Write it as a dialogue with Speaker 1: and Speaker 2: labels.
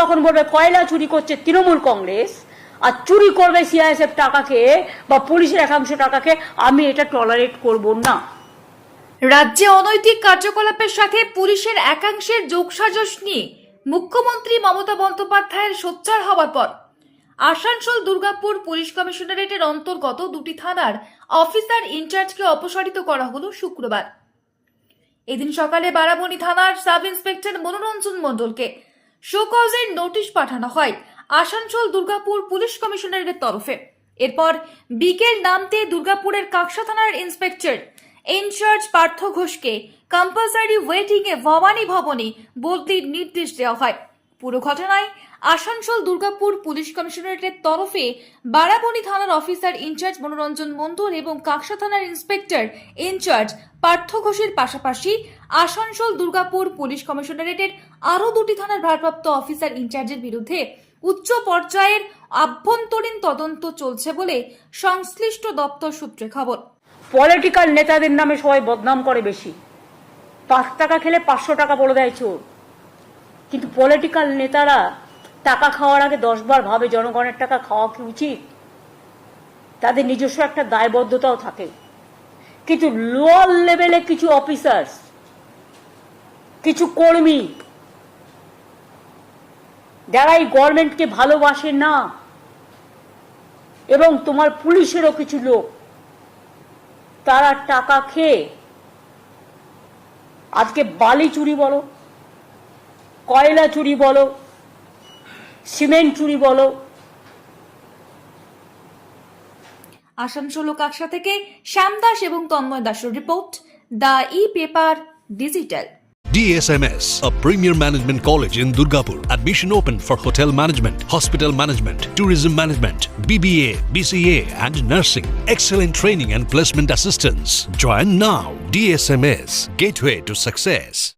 Speaker 1: তখন বলবে, কয়লা চুরি করছে তৃণমূল কংগ্রেস, আর চুরি করবে সিআইএসএফ টাকাকে বা পুলিশের একাংশ টাকাকে, আমি এটা টলারেট করব না।
Speaker 2: রাজ্যে অনৈতিক কার্যকলাপের সাথে পুলিশের একাংশের যোগসাজশ নিয়ে মুখ্যমন্ত্রী মমতা বন্দ্যোপাধ্যায়ের সোচ্চার হওয়ার পর আসানসোল দুর্গাপুর পুলিশ কমিশনারেটের অন্তর্গত দুটি থানার অফিসার ইনচার্জকে অপসারিত করা হলো শুক্রবার। এদিন সকালে বারাবণী থানার সাব ইন্সপেক্টর মনোরঞ্জন মণ্ডলকে শোকজের নোটিশ পাঠানো হয় আসানসোল দুর্গাপুর পুলিশ কমিশনারের তরফে। এরপর বিকেল নামতে দুর্গাপুরের কাকসা থানার ইন্সপেক্টর ইনচার্জ পার্থ ঘোষকে কম্পালসারি ওয়েটিংয়ে ভবানী ভবনে বদলির নির্দেশ দেওয়া হয়। পুরো ঘটনায় আসানসোল দুর্গাপুর পুলিশ কমিশনারেটের তরফে বারাবণী থানার অফিসার ইনচার্জ মনোরঞ্জন মণ্ডল এবং কাকসা থানার ইন্সপেক্টর ইনচার্জ পার্থ ঘোষের পাশাপাশি আসানসোল দুর্গাপুর পুলিশ কমিশনারেটের আরও দুটি থানার ভারপ্রাপ্ত অফিসার ইনচার্জের বিরুদ্ধে উচ্চ পর্যায়ের আভ্যন্তরীণ তদন্ত চলছে বলে সংশ্লিষ্ট দপ্তর সূত্রে খবর।
Speaker 1: পলিটিক্যাল নেতাদের নামে সবাই বদনাম করে বেশি। পাঁচ টাকা খেলে পাঁচশো টাকা বলে দেয় চোর। কিন্তু পলিটিক্যাল নেতারা টাকা খাওয়ার আগে দশবার ভাবে জনগণের টাকা খাওয়া কি উচিত? তাদের নিজস্ব একটা দায়বদ্ধতাও থাকে। কিন্তু লোয়ার লেভেলে কিছু অফিসার্স কিছু কর্মী, যারা এই গভর্নমেন্টকে ভালোবাসে না, এবং তোমার পুলিশেরও কিছু লোক, তারা টাকা খেয়ে আজকে বালি চুরি বলো কয়লা চুরি বলো সিমেন্ট চুরি বলো
Speaker 2: আসানসোল ও কাকসা থেকে শ্যামদাস এবং তন্ময় দাসের report the E paper digital
Speaker 3: DSMS, a premier management college in Durgapur. Admission open for hotel management, hospital management, tourism management, BBA, BCA, and nursing. Excellent training and placement assistance. Join now. DSMS, gateway to success.